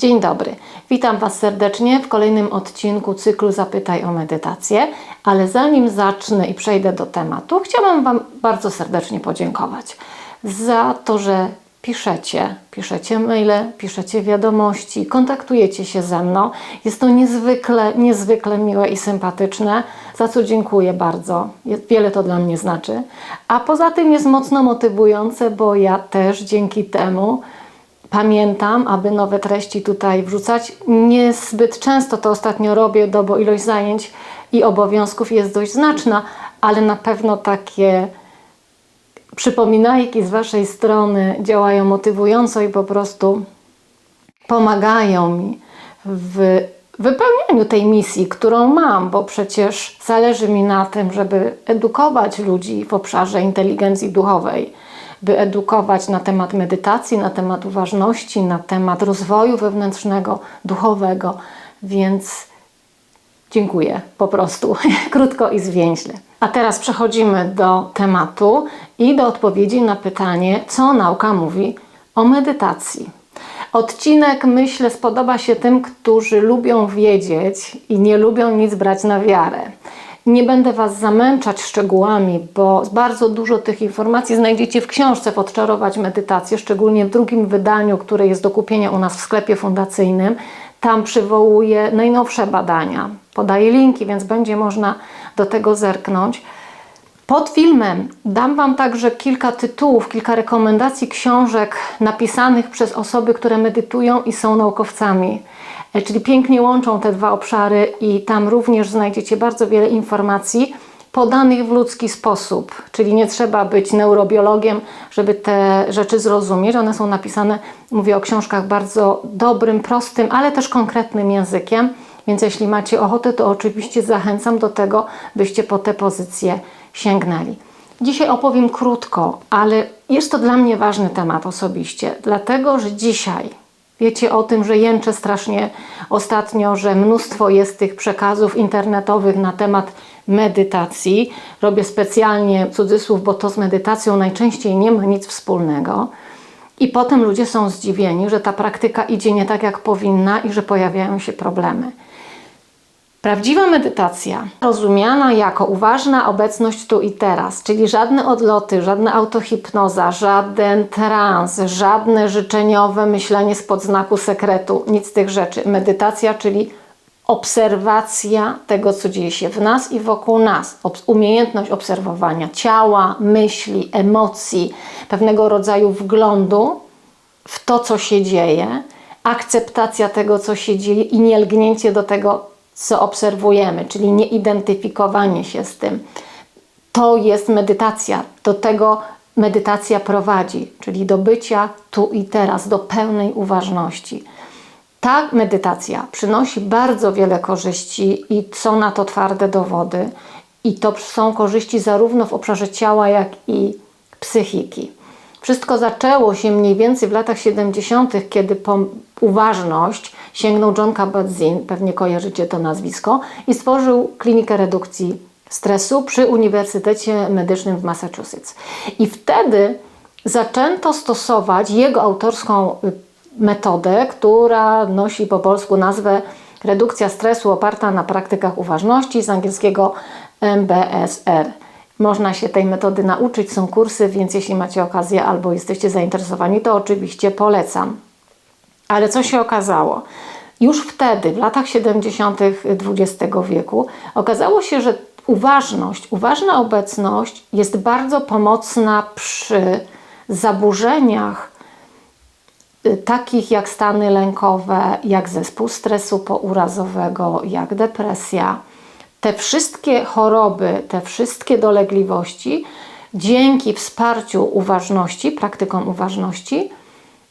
Dzień dobry. Witam Was serdecznie w kolejnym odcinku cyklu Zapytaj o medytację. Ale zanim zacznę i przejdę do tematu, chciałam Wam bardzo serdecznie podziękować za to, że piszecie, piszecie maile, piszecie wiadomości, kontaktujecie się ze mną. Jest to niezwykle, niezwykle miłe i sympatyczne, za co dziękuję bardzo. Wiele to dla mnie znaczy. A poza tym jest mocno motywujące, bo ja też dzięki temu pamiętam, aby nowe treści tutaj wrzucać. Niezbyt często to ostatnio robię, no bo ilość zajęć i obowiązków jest dość znaczna, ale na pewno takie przypominajki z Waszej strony działają motywująco i po prostu pomagają mi w wypełnianiu tej misji, którą mam, bo przecież zależy mi na tym, żeby edukować ludzi w obszarze inteligencji duchowej, by edukować na temat medytacji, na temat uważności, na temat rozwoju wewnętrznego, duchowego, więc Dziękuję, po prostu, krótko i zwięźle. A teraz przechodzimy do tematu i do odpowiedzi na pytanie, co nauka mówi o medytacji. Odcinek, myślę, spodoba się tym, którzy lubią wiedzieć i nie lubią nic brać na wiarę. Nie będę Was zamęczać szczegółami, bo bardzo dużo tych informacji znajdziecie w książce Odczarować medytację, szczególnie w drugim wydaniu, które jest do kupienia u nas w sklepie fundacyjnym. Tam przywołuję najnowsze badania. Podaję linki, więc będzie można do tego zerknąć. Pod filmem dam Wam także kilka tytułów, kilka rekomendacji książek napisanych przez osoby, które medytują i są naukowcami. E, Czyli pięknie łączą te dwa obszary i tam również znajdziecie bardzo wiele informacji podanych w ludzki sposób. Czyli nie trzeba być neurobiologiem, żeby te rzeczy zrozumieć. One są napisane, mówię o książkach bardzo dobrym, prostym, ale też konkretnym językiem. Więc jeśli macie ochotę, to oczywiście zachęcam do tego, byście po te pozycje sięgnęli. Dzisiaj opowiem krótko, ale jest to dla mnie ważny temat osobiście, dlatego że dzisiaj wiecie o tym, że jęczę strasznie ostatnio, że mnóstwo jest tych przekazów internetowych na temat medytacji. Robię specjalnie cudzysłów, bo to z medytacją najczęściej nie ma nic wspólnego. I potem ludzie są zdziwieni, że ta praktyka idzie nie tak, jak powinna i że pojawiają się problemy. Prawdziwa medytacja, rozumiana jako uważna obecność tu i teraz, czyli żadne odloty, żadna autohipnoza, żaden trans, żadne życzeniowe myślenie spod znaku sekretu, nic z tych rzeczy. Medytacja, czyli obserwacja tego, co dzieje się w nas i wokół nas. Umiejętność obserwowania ciała, myśli, emocji, pewnego rodzaju wglądu w to, co się dzieje, akceptacja tego, co się dzieje i nie lgnięcie do tego, co obserwujemy, czyli nie identyfikowanie się z tym. To jest medytacja. Do tego medytacja prowadzi, czyli do bycia tu i teraz, do pełnej uważności. Ta medytacja przynosi bardzo wiele korzyści i są na to twarde dowody. I to są korzyści zarówno w obszarze ciała, jak i psychiki. Wszystko zaczęło się mniej więcej w latach 70., kiedy po uważność sięgnął John Kabat-Zinn, pewnie kojarzycie to nazwisko, i stworzył klinikę redukcji stresu przy Uniwersytecie Medycznym w Massachusetts. I wtedy zaczęto stosować jego autorską y, metodę, która nosi po polsku nazwę redukcja stresu oparta na praktykach uważności z angielskiego MBSR. Można się tej metody nauczyć, są kursy, więc jeśli macie okazję albo jesteście zainteresowani, to oczywiście polecam. Ale co się okazało? Już wtedy, w latach 70. XX wieku, okazało się, że uważność, uważna obecność jest bardzo pomocna przy zaburzeniach y, takich jak stany lękowe, jak zespół stresu pourazowego, jak depresja. Te wszystkie choroby, te wszystkie dolegliwości, dzięki wsparciu uważności, praktykom uważności,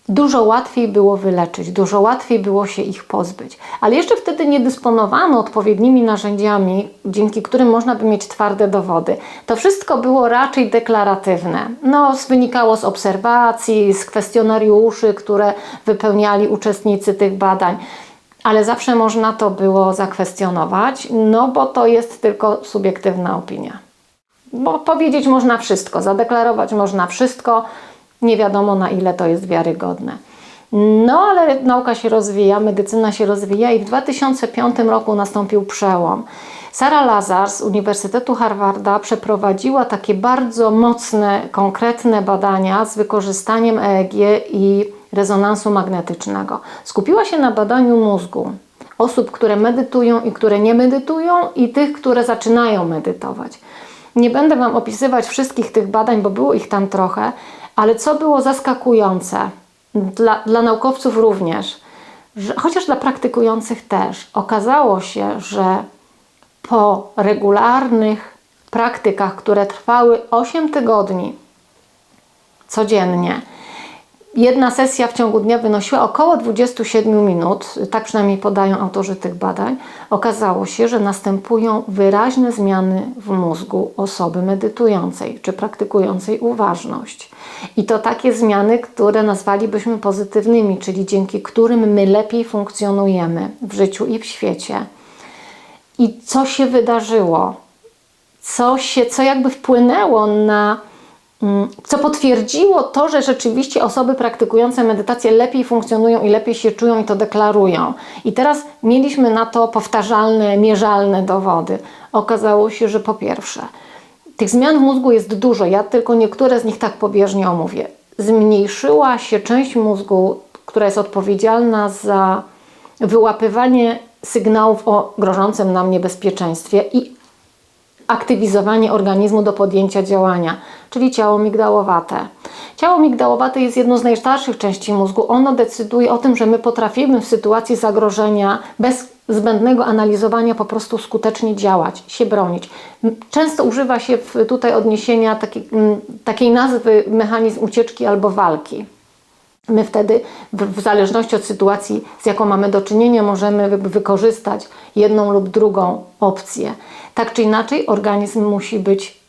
dużo łatwiej było wyleczyć, dużo łatwiej było się ich pozbyć. Ale jeszcze wtedy nie dysponowano odpowiednimi narzędziami, dzięki którym można by mieć twarde dowody. To wszystko było raczej deklaratywne. No, wynikało z obserwacji, z kwestionariuszy, które wypełniali uczestnicy tych badań. Ale zawsze można to było zakwestionować, no bo to jest tylko subiektywna opinia. Bo powiedzieć można wszystko, zadeklarować można wszystko, nie wiadomo na ile to jest wiarygodne. No ale nauka się rozwija, medycyna się rozwija i w 2005 roku nastąpił przełom. Sara Lazar z Uniwersytetu Harvarda przeprowadziła takie bardzo mocne, konkretne badania z wykorzystaniem EEG i rezonansu magnetycznego. Skupiła się na badaniu mózgu osób, które medytują i które nie medytują, i tych, które zaczynają medytować. Nie będę Wam opisywać wszystkich tych badań, bo było ich tam trochę, ale co było zaskakujące, dla, dla naukowców również, że, chociaż dla praktykujących też, okazało się, że po regularnych praktykach, które trwały 8 tygodni codziennie, jedna sesja w ciągu dnia wynosiła około 27 minut, tak przynajmniej podają autorzy tych badań, okazało się, że następują wyraźne zmiany w mózgu osoby medytującej czy praktykującej uważność. I to takie zmiany, które nazwalibyśmy pozytywnymi, czyli dzięki którym my lepiej funkcjonujemy w życiu i w świecie. I co się wydarzyło? Co, się, co jakby wpłynęło na Mm, co potwierdziło to, że rzeczywiście osoby praktykujące medytację lepiej funkcjonują i lepiej się czują i to deklarują. I teraz mieliśmy na to powtarzalne, mierzalne dowody. Okazało się, że po pierwsze, tych zmian w mózgu jest dużo, ja tylko niektóre z nich tak pobieżnie omówię. Zmniejszyła się część mózgu, która jest odpowiedzialna za wyłapywanie sygnałów o grożącym nam niebezpieczeństwie i aktywizowanie organizmu do podjęcia działania, czyli ciało migdałowate. Ciało migdałowate jest jedną z najstarszych części mózgu. Ono decyduje o tym, że my potrafimy w sytuacji zagrożenia bez zbędnego analizowania po prostu skutecznie działać, się bronić. Często używa się tutaj odniesienia takiej, takiej nazwy mechanizm ucieczki albo walki. My wtedy, w, zależności od sytuacji, z jaką mamy do czynienia, możemy wykorzystać jedną lub drugą opcję. Tak czy inaczej, organizm musi być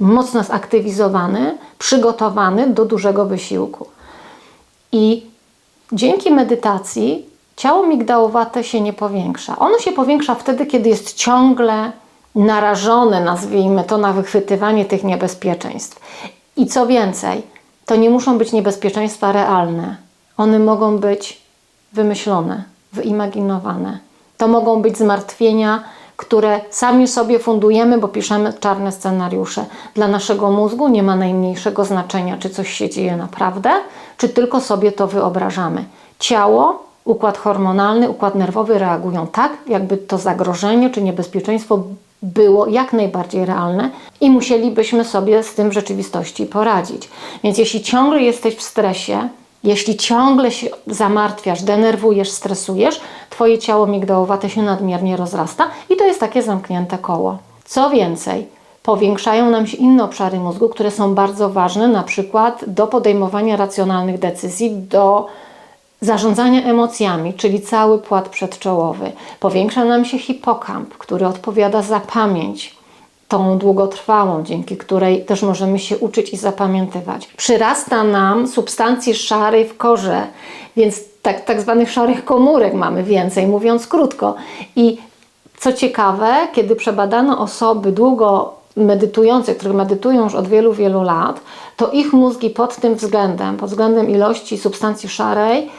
mocno zaktywizowany, przygotowany do dużego wysiłku. I dzięki medytacji ciało migdałowate się nie powiększa. Ono się powiększa wtedy, kiedy jest ciągle narażone, nazwijmy to, na wychwytywanie tych niebezpieczeństw. I co więcej, to nie muszą być niebezpieczeństwa realne. One mogą być wymyślone, wyimaginowane. To mogą być zmartwienia, które sami sobie fundujemy, bo piszemy czarne scenariusze. Dla naszego mózgu nie ma najmniejszego znaczenia, czy coś się dzieje naprawdę, czy tylko sobie to wyobrażamy. Ciało, układ hormonalny, układ nerwowy reagują tak, jakby to zagrożenie czy niebezpieczeństwo było jak najbardziej realne i musielibyśmy sobie z tym w rzeczywistości poradzić. Więc jeśli ciągle jesteś w stresie, jeśli ciągle się zamartwiasz, denerwujesz, stresujesz, twoje ciało migdałowate się nadmiernie rozrasta i to jest takie zamknięte koło. Co więcej, powiększają nam się inne obszary mózgu, które są bardzo ważne, na przykład do podejmowania racjonalnych decyzji, do zarządzania emocjami, czyli cały płat przedczołowy. Powiększa nam się hipokamp, który odpowiada za pamięć, tą długotrwałą, dzięki której też możemy się uczyć i zapamiętywać. Przyrasta nam substancji szarej w korze, więc tak, tak zwanych szarych komórek mamy więcej, mówiąc krótko. I co ciekawe, kiedy przebadano osoby długo medytujące, które medytują już od wielu, wielu lat, to ich mózgi pod tym względem, pod względem ilości substancji szarej,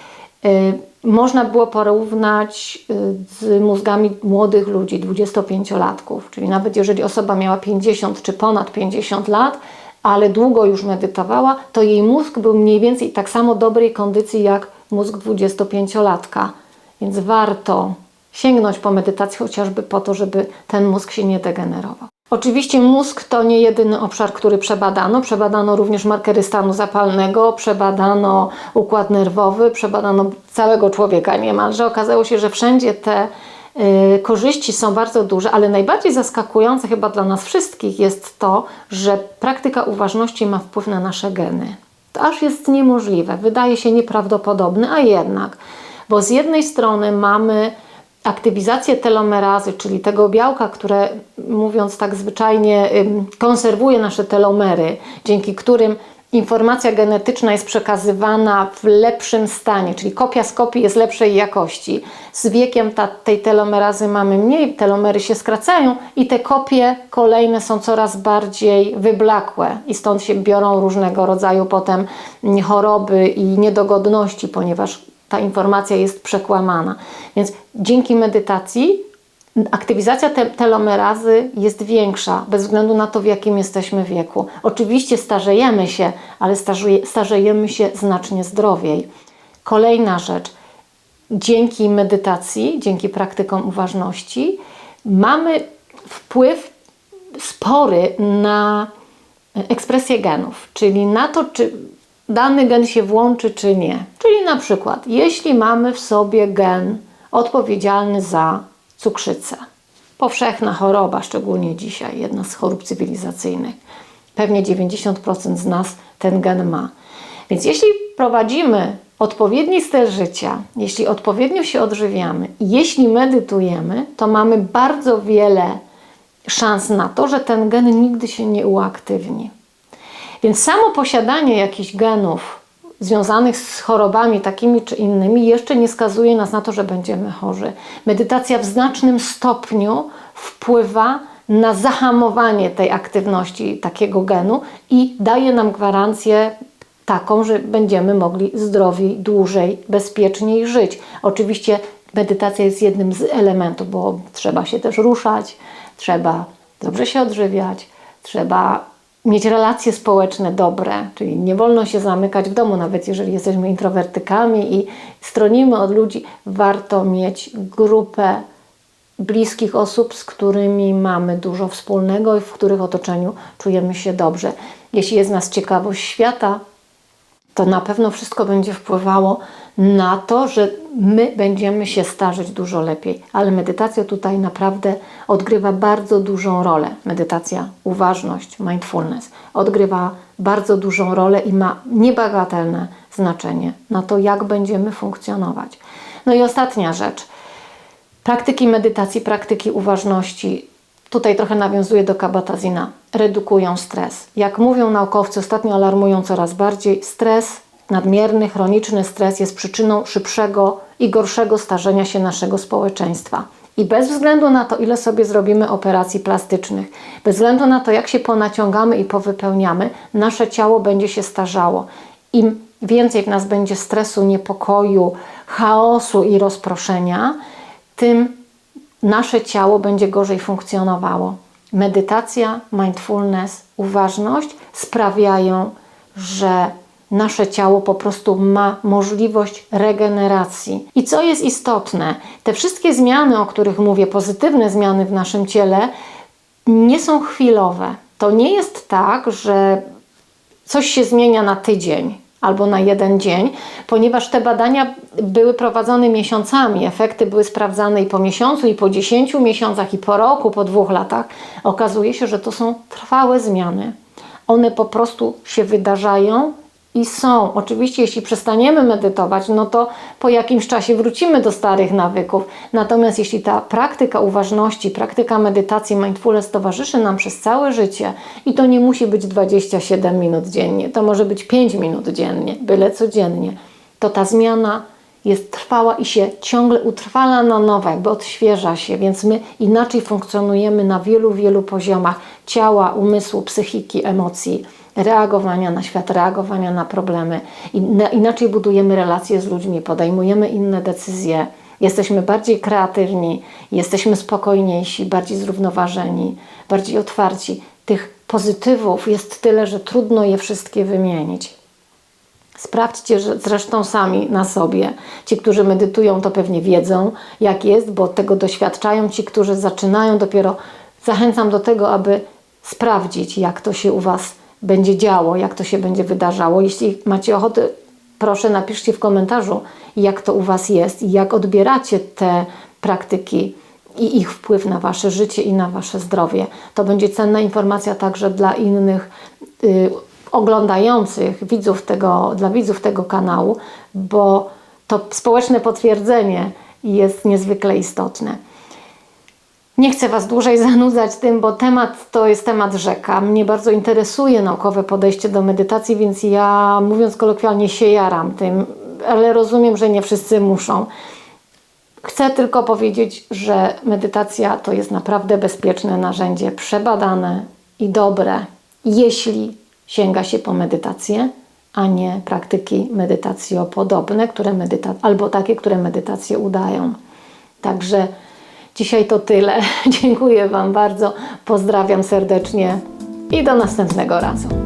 można było porównać y, z mózgami młodych ludzi, 25-latków, czyli nawet jeżeli osoba miała 50 czy ponad 50 lat, ale długo już medytowała, to jej mózg był mniej więcej tak samo dobrej kondycji jak mózg 25-latka. Więc warto sięgnąć po medytację chociażby po to, żeby ten mózg się nie degenerował. Oczywiście mózg to nie jedyny obszar, który przebadano. Przebadano również markery stanu zapalnego, przebadano układ nerwowy, przebadano całego człowieka niemalże. Okazało się, że wszędzie te y, korzyści są bardzo duże, ale najbardziej zaskakujące chyba dla nas wszystkich jest to, że praktyka uważności ma wpływ na nasze geny. To aż jest niemożliwe, wydaje się nieprawdopodobne, a jednak, bo z jednej strony mamy aktywizację telomerazy, czyli tego białka, które mówiąc tak zwyczajnie konserwuje nasze telomery, dzięki którym informacja genetyczna jest przekazywana w lepszym stanie, czyli kopia z kopii jest lepszej jakości. Z wiekiem ta, tej telomerazy mamy mniej, telomery się skracają i te kopie kolejne są coraz bardziej wyblakłe i stąd się biorą różnego rodzaju potem choroby i niedogodności, ponieważ ta informacja jest przekłamana. Więc dzięki medytacji aktywizacja te telomerazy jest większa, bez względu na to, w jakim jesteśmy wieku. Oczywiście starzejemy się, ale starzejemy się znacznie zdrowiej. Kolejna rzecz. Dzięki medytacji, dzięki praktykom uważności, mamy wpływ spory na ekspresję genów, czyli na to, czy dany gen się włączy, czy nie. Czyli na przykład, jeśli mamy w sobie gen odpowiedzialny za cukrzycę, powszechna choroba, szczególnie dzisiaj, jedna z chorób cywilizacyjnych, pewnie 90% z nas ten gen ma. Więc jeśli prowadzimy odpowiedni styl życia, jeśli odpowiednio się odżywiamy, jeśli medytujemy, to mamy bardzo wiele szans na to, że ten gen nigdy się nie uaktywni. Więc samo posiadanie jakichś genów związanych z chorobami takimi czy innymi jeszcze nie skazuje nas na to, że będziemy chorzy. Medytacja w znacznym stopniu wpływa na zahamowanie tej aktywności takiego genu i daje nam gwarancję taką, że będziemy mogli zdrowiej, dłużej, bezpieczniej żyć. Oczywiście medytacja jest jednym z elementów, bo trzeba się też ruszać, trzeba dobrze się odżywiać, trzeba mieć relacje społeczne dobre, czyli nie wolno się zamykać w domu, nawet jeżeli jesteśmy introwertykami i stronimy od ludzi, warto mieć grupę bliskich osób, z którymi mamy dużo wspólnego i w których otoczeniu czujemy się dobrze. Jeśli jest nas ciekawość świata, to na pewno wszystko będzie wpływało na to, że my będziemy się starzeć dużo lepiej. Ale medytacja tutaj naprawdę odgrywa bardzo dużą rolę. Medytacja, uważność, mindfulness odgrywa bardzo dużą rolę i ma niebagatelne znaczenie na to, jak będziemy funkcjonować. No i ostatnia rzecz. Praktyki medytacji, praktyki uważności tutaj trochę nawiązuje do kabatazina, redukują stres. Jak mówią naukowcy, ostatnio alarmują coraz bardziej, stres, nadmierny, chroniczny stres jest przyczyną szybszego i gorszego starzenia się naszego społeczeństwa. I bez względu na to, ile sobie zrobimy operacji plastycznych, bez względu na to, jak się ponaciągamy i powypełniamy, nasze ciało będzie się starzało. Im więcej w nas będzie stresu, niepokoju, chaosu i rozproszenia, tym nasze ciało będzie gorzej funkcjonowało. Medytacja, mindfulness, uważność sprawiają, że nasze ciało po prostu ma możliwość regeneracji. I co jest istotne, te wszystkie zmiany, o których mówię, pozytywne zmiany w naszym ciele, nie są chwilowe. To nie jest tak, że coś się zmienia na tydzień albo na jeden dzień, ponieważ te badania były prowadzone miesiącami, efekty były sprawdzane i po miesiącu, i po dziesięciu miesiącach, i po roku, po dwóch latach. Okazuje się, że to są trwałe zmiany. One po prostu się wydarzają i są. Oczywiście, jeśli przestaniemy medytować, no to po jakimś czasie wrócimy do starych nawyków. Natomiast jeśli ta praktyka uważności, praktyka medytacji, mindfulness towarzyszy nam przez całe życie i to nie musi być 27 minut dziennie, to może być 5 minut dziennie, byle codziennie, to ta zmiana jest trwała i się ciągle utrwala na nowo, jakby odświeża się, więc my inaczej funkcjonujemy na wielu, wielu poziomach ciała, umysłu, psychiki, emocji reagowania na świat, reagowania na problemy. Inaczej budujemy relacje z ludźmi, podejmujemy inne decyzje, jesteśmy bardziej kreatywni, jesteśmy spokojniejsi, bardziej zrównoważeni, bardziej otwarci. Tych pozytywów jest tyle, że trudno je wszystkie wymienić. Sprawdźcie zresztą sami na sobie. Ci, którzy medytują, to pewnie wiedzą, jak jest, bo tego doświadczają. Ci, którzy zaczynają, dopiero zachęcam do tego, aby sprawdzić, jak to się u Was będzie działo, jak to się będzie wydarzało. Jeśli macie ochotę, proszę napiszcie w komentarzu, jak to u Was jest i jak odbieracie te praktyki i ich wpływ na Wasze życie i na Wasze zdrowie. To będzie cenna informacja także dla innych y, oglądających, widzów tego, dla widzów tego kanału, bo to społeczne potwierdzenie jest niezwykle istotne. Nie chcę Was dłużej zanudzać tym, bo temat to jest temat rzeka. Mnie bardzo interesuje naukowe podejście do medytacji, więc ja, mówiąc kolokwialnie, się jaram tym, ale rozumiem, że nie wszyscy muszą. Chcę tylko powiedzieć, że medytacja to jest naprawdę bezpieczne narzędzie, przebadane i dobre, jeśli sięga się po medytację a nie praktyki medytacjopodobne, które medyta- albo takie, które medytację udają. Także dzisiaj to tyle. Dziękuję Wam bardzo. Pozdrawiam serdecznie i do następnego razu.